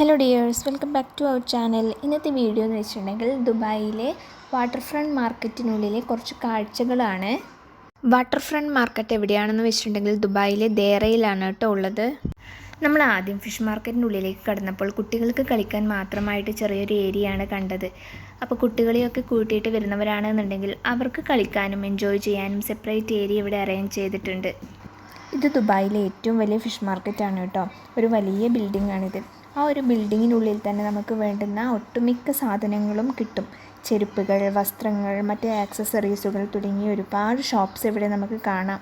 Hello dears welcome back to our channel ഇന്നത്തെ video എന്ന് വെച്ചിട്ടുണ്ടെങ്കിൽ ദുബായിലെ വാട്ടർ ഫ്രണ്ട് മാർക്കറ്റിനുള്ളിലെ കുറച്ച് കാഴ്ചകളാണ്. വാട്ടർ ഫ്രണ്ട് മാർക്കറ്റ് എവിടെയാണെന്ന് വെച്ചിട്ടുണ്ടെങ്കിൽ ദുബായിലെ ദേറയിലാണ് കേട്ടോ ഉള്ളത്. നമ്മൾ ആദ്യം ഫിഷ് മാർക്കറ്റിനുള്ളിലേക്ക് കടന്നപ്പോൾ കുട്ടികൾക്ക് കളിക്കാൻ മാത്രമായിട്ട് ചെറിയൊരു ഏരിയയാണ് കണ്ടത്. അപ്പോൾ കുട്ടികളെയൊക്കെ കൂട്ടിയിട്ട് വരുന്നവരാണെന്നുണ്ടെങ്കിൽ അവർക്ക് കളിക്കാനും എൻജോയ് ചെയ്യാനും സെപ്പറേറ്റ് ഏരിയ ഇവിടെ അറേഞ്ച് ചെയ്തിട്ടുണ്ട്. ഇത് ദുബായിലെ ഏറ്റവും വലിയ ഫിഷ് മാർക്കറ്റാണ് കേട്ടോ. ഒരു വലിയ ബിൽഡിംഗ് ആണിത്. ആ ഒരു ബിൽഡിങ്ങിനുള്ളിൽ തന്നെ നമുക്ക് വേണ്ടുന്ന ഒട്ടുമിക്ക സാധനങ്ങളും കിട്ടും. ചെരുപ്പുകൾ വസ്ത്രങ്ങൾ മറ്റ് ആക്സസറീസുകൾ തുടങ്ങിയ ഒരുപാട് ഷോപ്സ് ഇവിടെ നമുക്ക് കാണാം.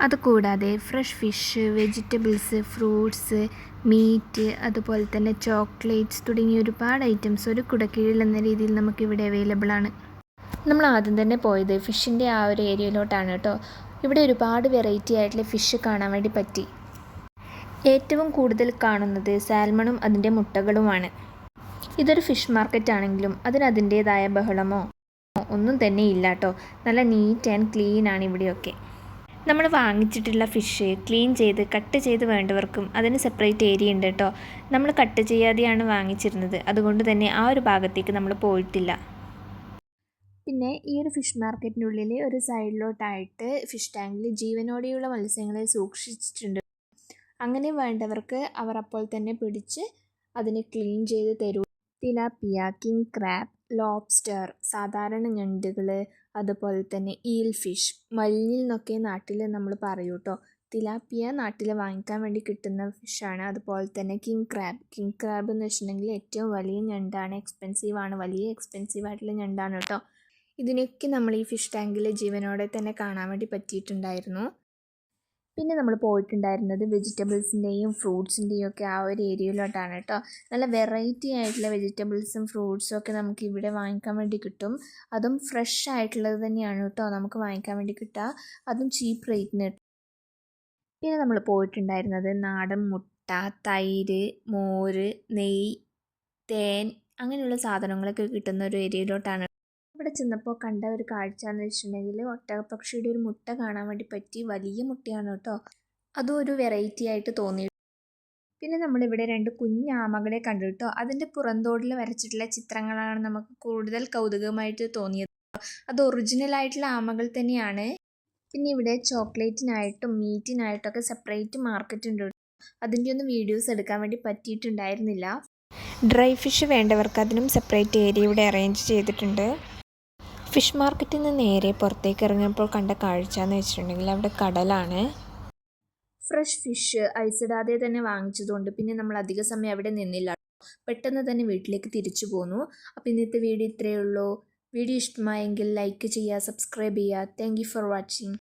അതുകൂടാതെ fresh fish vegetables fruits meat അതുപോലെ തന്നെ ചോക്ലേറ്റ്സ് തുടങ്ങിയ ഒരുപാട് ഐറ്റംസ് ഒരു കുടക്കീഴിൽ എന്ന രീതിയിൽ നമുക്കിവിടെ അവൈലബിൾ ആണ്. നമ്മൾ ആദ്യം തന്നെ പോയത് ഫിഷിന്റെ ആ ഒരു ഏരിയയിലോട്ടാണ് കേട്ടോ. ഇവിടെ ഒരുപാട് വെറൈറ്റി ആയിട്ടുള്ള ഫിഷ് കാണാൻ വേണ്ടി പറ്റി. ഏറ്റവും കൂടുതൽ കാണുന്നത് സാൽമണും അതിന്റെ മുട്ടകളുമാണ്. ഇതൊരു ഫിഷ് മാർക്കറ്റ് ആണെങ്കിലും അതിന് അതിന്റേതായ ബഹളമോ ഒന്നും തന്നെ ഇല്ല കേട്ടോ. നല്ല നീറ്റ് ആൻഡ് ക്ലീൻ ആണ് ഇവിടെയൊക്കെ. നമ്മൾ വാങ്ങിച്ചിട്ടുള്ള ഫിഷ് ക്ലീൻ ചെയ്ത് കട്ട് ചെയ്ത് വേണ്ടവർക്കും അതിന് സെപ്പറേറ്റ് ഏരിയ ഉണ്ട് കേട്ടോ. നമ്മൾ കട്ട് ചെയ്യാതെയാണ് വാങ്ങിച്ചിരുന്നത്. അതുകൊണ്ട് തന്നെ ആ ഒരു ഭാഗത്തേക്ക് നമ്മൾ പോയിട്ടില്ല. പിന്നെ ഈ ഒരു ഫിഷ് മാർക്കറ്റിനുള്ളിൽ ഒരു സൈഡിലോട്ടായിട്ട് ഫിഷ് ടാങ്കിൽ ജീവനോടെയുള്ള മത്സ്യങ്ങളെ സൂക്ഷിച്ചിട്ടുണ്ട്. അങ്ങനെ വേണ്ടവർക്ക് അവർ അപ്പോൾ തന്നെ പിടിച്ച് അതിനെ ക്ലീൻ ചെയ്ത് തരൂ. തിലാപ്പിയ കിങ് ക്രാബ് ലോബ്സ്റ്റർ സാധാരണ ഞണ്ടുകൾ അതുപോലെ തന്നെ ഈൽ ഫിഷ് മലിഞ്ഞിൽ നിന്നൊക്കെ നാട്ടിൽ നമ്മൾ പറയൂ കേട്ടോ. തിലാപ്പിയ നാട്ടിൽ വാങ്ങിക്കാൻ വേണ്ടി കിട്ടുന്ന ഫിഷാണ് അതുപോലെ തന്നെ കിങ് ക്രാബ്. കിങ് ക്രാബ് എന്ന് വെച്ചിട്ടുണ്ടെങ്കിൽ ഏറ്റവും വലിയ ഞണ്ടാണ് എക്സ്പെൻസീവ് ആണ്. വലിയ എക്സ്പെൻസീവ് ആയിട്ടുള്ള ഞണ്ടാണ് കേട്ടോ. ഇതിനൊക്കെ നമ്മൾ ഈ ഫിഷ് ടാങ്കിൽ ജീവനോടെ തന്നെ കാണാൻ വേണ്ടി പറ്റിയിട്ടുണ്ടായിരുന്നു. പിന്നെ നമ്മൾ പോയിട്ടുണ്ടായിരുന്നത് വെജിറ്റബിൾസിന്റെയും ഫ്രൂട്ട്സിന്റെയും ഒക്കെ ആ ഒരു ഏരിയയിലോട്ടാണ് കേട്ടോ. നല്ല വെറൈറ്റി ആയിട്ടുള്ള വെജിറ്റബിൾസും ഫ്രൂട്ട്സും ഒക്കെ നമുക്ക് ഇവിടെ വാങ്ങിക്കാൻ വേണ്ടി കിട്ടും. അതും ഫ്രഷ് ആയിട്ടുള്ളത് തന്നെയാണ് കേട്ടോ നമുക്ക് വാങ്ങിക്കാൻ വേണ്ടി കിട്ടുക. അതും ചീപ്പ് റേറ്റിന് പിന്നെ നമ്മൾ പോയിട്ടുണ്ടായിരുന്നത് നാടൻ മുട്ട തൈര് മോര് നെയ് തേൻ അങ്ങനെയുള്ള സാധനങ്ങളൊക്കെ കിട്ടുന്ന ഒരു ഏരിയയിലോട്ടാണ് ഇവിടെ ചെന്നപ്പോൾ കണ്ട ഒരു കാഴ്ച എന്ന് വെച്ചിട്ടുണ്ടെങ്കിൽ ഒട്ടകപ്പക്ഷിയുടെ ഒരു മുട്ട കാണാൻ വേണ്ടി പറ്റി വലിയ മുട്ടയാണ് കേട്ടോ. അതും ഒരു വെറൈറ്റി ആയിട്ട് തോന്നി. പിന്നെ നമ്മളിവിടെ രണ്ട് കുഞ്ഞാമകളെ കണ്ടു കേട്ടോ. അതിന്റെ പുറന്തോടിൽ വരച്ചിട്ടുള്ള ചിത്രങ്ങളാണ് നമുക്ക് കൂടുതൽ കൗതുകമായിട്ട് തോന്നിയത്. അത് ഒറിജിനൽ ആയിട്ടുള്ള ആമകൾ തന്നെയാണ്. പിന്നെ ഇവിടെ ചോക്ലേറ്റിനായിട്ടും മീറ്റിനായിട്ടൊക്കെ സെപ്പറേറ്റ് മാർക്കറ്റ് ഉണ്ട് അതിന്റെ ഒന്നും വീഡിയോസ് എടുക്കാൻ വേണ്ടി പറ്റിയിട്ടുണ്ടായിരുന്നില്ല. ഡ്രൈ ഫിഷ് വേണ്ടവർക്ക് അതിനും സെപ്പറേറ്റ് ഏരിയ ഇവിടെ അറേഞ്ച് ചെയ്തിട്ടുണ്ട്. ഫിഷ് മാർക്കറ്റിൽ നിന്ന് നേരെ പുറത്തേക്ക് ഇറങ്ങിയപ്പോൾ കണ്ട കാഴ്ച എന്ന് വെച്ചിട്ടുണ്ടെങ്കിൽ അവിടെ കടലാണ്. ഫ്രഷ് ഫിഷ് ഐസിടാതെ തന്നെ വാങ്ങിച്ചതുകൊണ്ട് പിന്നെ നമ്മൾ അധിക സമയം അവിടെ നിന്നില്ല. പെട്ടെന്ന് തന്നെ വീട്ടിലേക്ക് തിരിച്ചു പോന്നു. അപ്പോൾ ഇന്നത്തെ വീഡിയോ ഇത്രയേ ഉള്ളൂ. വീഡിയോ ഇഷ്ടമായെങ്കിൽ ലൈക്ക് ചെയ്യുക സബ്സ്ക്രൈബ് ചെയ്യുക. Thank for watching